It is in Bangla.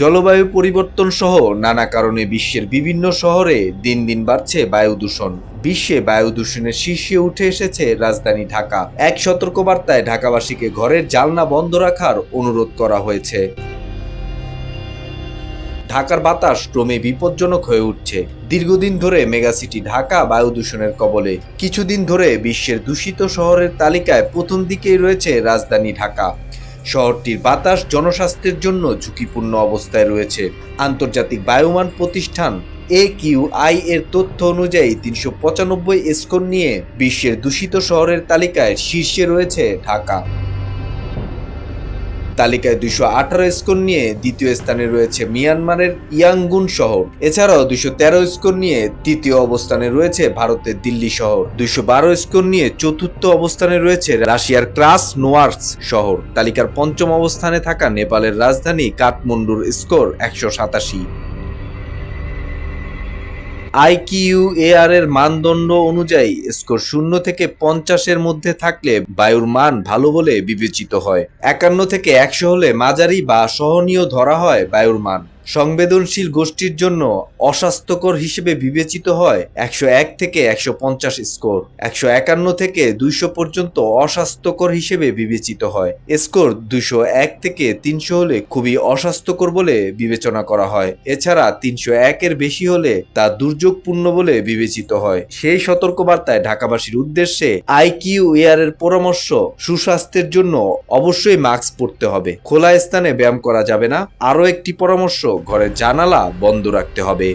জলবায়ু পরিবর্তন সহ নানা কারণে বিশ্বের বিভিন্ন শহরে দিন দিন বাড়ছে বায়ু দূষণ। বিশ্বে বায়ু দূষণের শীর্ষে উঠে এসেছে রাজধানী ঢাকা। এক সতর্কবার্তায় ঢাকাবাসীকে ঘরের জালনা বন্ধ রাখার অনুরোধ করা হয়েছে। ঢাকার বাতাস ক্রমে বিপজ্জনক হয়ে উঠছে। দীর্ঘদিন ধরে মেগাসিটি ঢাকা বায়ু দূষণের কবলে। কিছুদিন ধরে বিশ্বের দূষিত শহরের তালিকায় প্রথম দিকেই রয়েছে রাজধানী ঢাকা। শহরটির বাতাস জনস্বাস্থ্যের জন্য ঝুঁকিপূর্ণ অবস্থায় রয়েছে। আন্তর্জাতিক বায়ুমান প্রতিষ্ঠান এ কিউ আই এর তথ্য অনুযায়ী তিনশো পঁচানব্বই স্কোর নিয়ে বিশ্বের দূষিত শহরের তালিকায় শীর্ষে রয়েছে ঢাকা। তালিকায় দুইশো আঠারো স্কোর নিয়ে দ্বিতীয় স্থানে রয়েছে মিয়ানমারের ইয়াঙ্গুন শহর। এছাড়াও দুইশো তেরো স্কোর নিয়ে তৃতীয় অবস্থানে রয়েছে ভারতের দিল্লি শহর। দুইশো বারো স্কোর নিয়ে চতুর্থ অবস্থানে রয়েছে রাশিয়ার ক্রাস নোয়ার্স শহর। তালিকার পঞ্চম অবস্থানে থাকা নেপালের রাজধানী কাঠমান্ডুর স্কোর একশো সাতাশি। আইকিউ এআর এর মানদণ্ড অনুযায়ী স্কোর শূন্য থেকে পঞ্চাশের মধ্যে থাকলে বায়ুর মান ভালো বলে বিবেচিত হয়। একান্ন থেকে একশো হলে মাঝারি বা সহনীয় ধরা হয় বায়ুর মান। সংবেদনশীল গোষ্ঠীর জন্য অস্বাস্থ্যকর হিসেবে বিবেচিত হয় একশো এক থেকে একশো পঞ্চাশ স্কোর। একশো একান্ন থেকে দুইশো পর্যন্ত অস্বাস্থ্যকর হিসেবে বিবেচিত হয়। স্কোর দুইশো এক থেকে তিনশো হলে খুবই অস্বাস্থ্যকর বলে বিবেচনা করা হয়। এছাড়া তিনশো একের বেশি হলে তা দুর্যোগপূর্ণ বলে বিবেচিত হয়। সেই সতর্কবার্তায় ঢাকাবাসীর উদ্দেশ্যে আইকিউ এয়ার এর পরামর্শ, সুস্বাস্থ্যের জন্য অবশ্যই মাস্ক পরতে হবে। খোলা স্থানে ব্যায়াম করা যাবে না। আরও একটি পরামর্শ ঘরের জানালা বন্ধ রাখতে হবে।